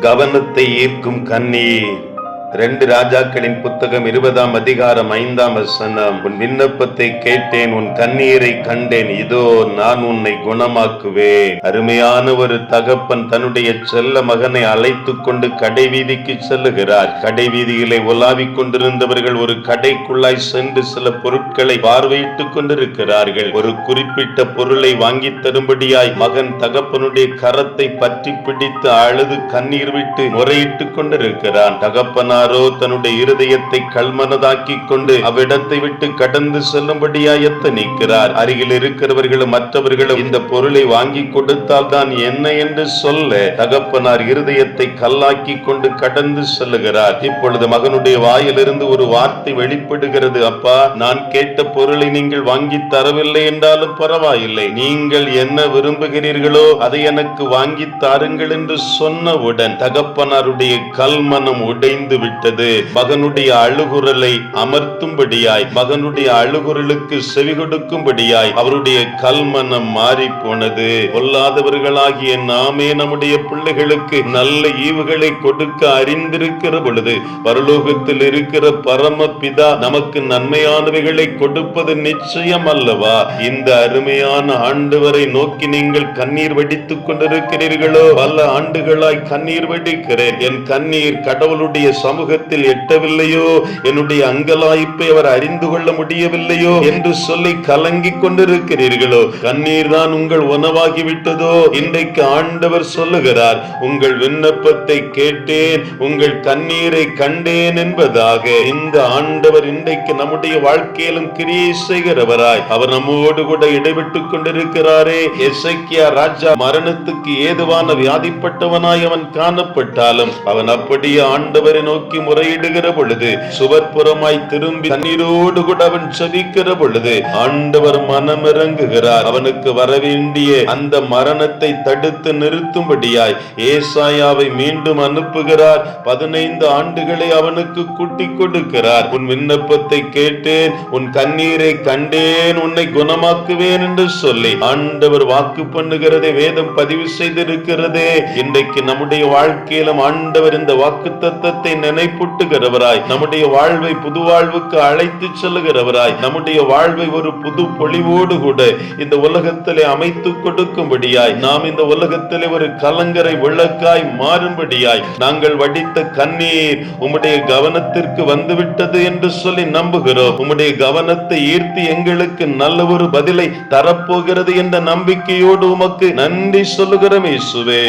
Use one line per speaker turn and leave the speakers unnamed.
கவனத்தை ஈர்க்கும் கண்ணீர். ரெண்டு ராஜாக்களின் புத்தகம் இருபதாம் அதிகாரம் ஐந்தாம் வசனம் உன் விண்ணப்பத்தை கேட்டேன் உன் கண்ணீரை கண்டேன் இதோ நான் உன்னை குணமாக்குவேன். அருமையான ஒரு தகப்பன் தன்னுடைய செல்ல மகனை அழைத்து கொண்டு கடை வீதிக்கு செல்லுகிறார். கடை வீதிகளை உலாவிக் கொண்டிருந்தவர்கள் ஒரு கடைக்குள்ளாய் சென்று சில பொருட்களை பார்வையிட்டுக் கொண்டிருக்கிறார்கள். ஒரு குறிப்பிட்ட பொருளை வாங்கி தரும்படியாய் மகன் தகப்பனுடைய கரத்தை பற்றி பிடித்து அழுது கண்ணீர் விட்டு முறையிட்டுக் கொண்டிருக்கிறான். தகப்பனார் தன்னுடைய இருதயத்தை கல்மனதாக்கி கொண்டு அவ்விடத்தை விட்டு கடந்து செல்லும்படியா எத்தனிக்கிறார்? அருகில் இருக்கிறவர்களும் மற்றவர்களும் இந்த பொருளை வாங்கி கொடுத்தால் தான் என்ன என்று சொல்ல தகப்பனார் இருதயத்தை கல்லாக்கி கொண்டு கடந்து செல்லுகிறார். இப்பொழுது மகனுடைய வாயிலிருந்து ஒரு வார்த்தை வெளிப்படுகிறது. அப்பா நான் கேட்ட பொருளை நீங்கள் வாங்கி தரவில்லை என்றாலும் பரவாயில்லை. நீங்கள் என்ன விரும்புகிறீர்களோ அதை எனக்கு வாங்கி தாருங்கள் என்று சொன்னவுடன் தகப்பனாருடைய கல்மனம் உடைந்து விட்டது. மகனுடைய அழுகுரலை அமர்த்தும்படியாய் மகனுடைய அழுகுரலுக்கு செவி கொடுக்கும்படியாய் அவருடைய கல்மனம் மாறி போனது கொல்லாதவர்களாகிய நாமே நம்முடைய பிள்ளைகளுக்கு நல்ல ஈவுகளை கொடுக்க அறிந்திருக்கிற பொழுது பரலோகத்தில் இருக்கிற பரம பிதா நமக்கு நன்மையானவைகளை கொடுப்பது நிச்சயம் அல்லவா? இந்த அருமையான ஆண்டவரை நோக்கி நீங்கள் கண்ணீர் வடித்துக் கொண்டிருக்கிறீர்களோ? பல ஆண்டுகளாய் கண்ணீர் வடிக்கிறேன். என் கண்ணீர் கடவுளுடைய சமூகத்தில் எட்டவில்லையோ? என்னுடைய அங்கலாய்ப்பை அவர் அறிந்து கொள்ள முடியவில்லையோ? என்று சொல்லி கலங்கிக் கொண்டிருக்கிறீர்களோ? கண்ணீர் தான் உங்கள் உணவாகி விட்டதோ இன்றைக்கு ஆண்டவர் சொல்லுகிறார் உங்கள் விண்ணப்பத்தை கேட்டேன் உங்கள் கண்ணீரை கண்டேன் என்பதாக. இந்த ஆண்டவர் இன்றைக்கு நம்முடைய வாழ்க்கையிலும் கிரியை செய்கிறவராய். அவர் நம்மோடு கூட இடைவிட்டுக் கொண்டிருக்கிறாரே. எசைக்கியா ராஜா மரணத்துக்கு ஏதுவான வியாதிப்பட்டவனாய் அவன் காணப்பட்டாலும் அவன் அப்படியே ஆண்டவரை நோக்கி நோக்கி முறையிடுகிற பொழுது சுவர்புறமாய் திரும்பி தண்ணீரோடு கூட அவன் செவிக்கிற பொழுது ஆண்டவர் மனமிறங்குகிறார். அவனுக்கு வரவேண்டிய அந்த மரணத்தை தடுத்து நிறுத்தும்படியாய் ஏசாயாவை மீண்டும் அனுப்புகிறார். பதினைந்து ஆண்டுகளை அவனுக்கு குட்டி கொடுக்கிறார். உன் விண்ணப்பத்தை கேட்டேன் உன் கண்ணீரை கண்டேன் உன்னை குணமாக்குவேன் என்று சொல்லி ஆண்டவர் வாக்கு பண்ணுகிறதை வேதம் பதிவு செய்திருக்கிறதே. இன்றைக்கு நம்முடைய வாழ்க்கையிலும் ஆண்டவர் இந்த வாக்கு தத்தத்தை நினைப்பூட்டுகிறவராய் நம்முடைய வாழ்வை புது வாழ்வுக்கு அழைத்து செல்லுகிறவராய் நம்முடைய வாழ்வை ஒரு புது பொலிவோடு கூட இந்த உலகத்திலே அமைத்து கொடுக்கும்படியாய் நாம் இந்த உலகத்திலே ஒரு கலங்கரை விளக்காய் மாறும்படியாய் நாங்கள் வடித்த கண்ணீர் உம்முடைய கவனத்திற்கு வந்துவிட்டது என்று சொல்லி நம்புகிறோம். உம்முடைய கவனத்தை ஈர்த்து எங்களுக்கு நல்ல ஒரு பதிலை தரப்போகிறது என்ற நம்பிக்கையோடு உமக்கு நன்றி சொல்லுகிறோம் இயேசுவே.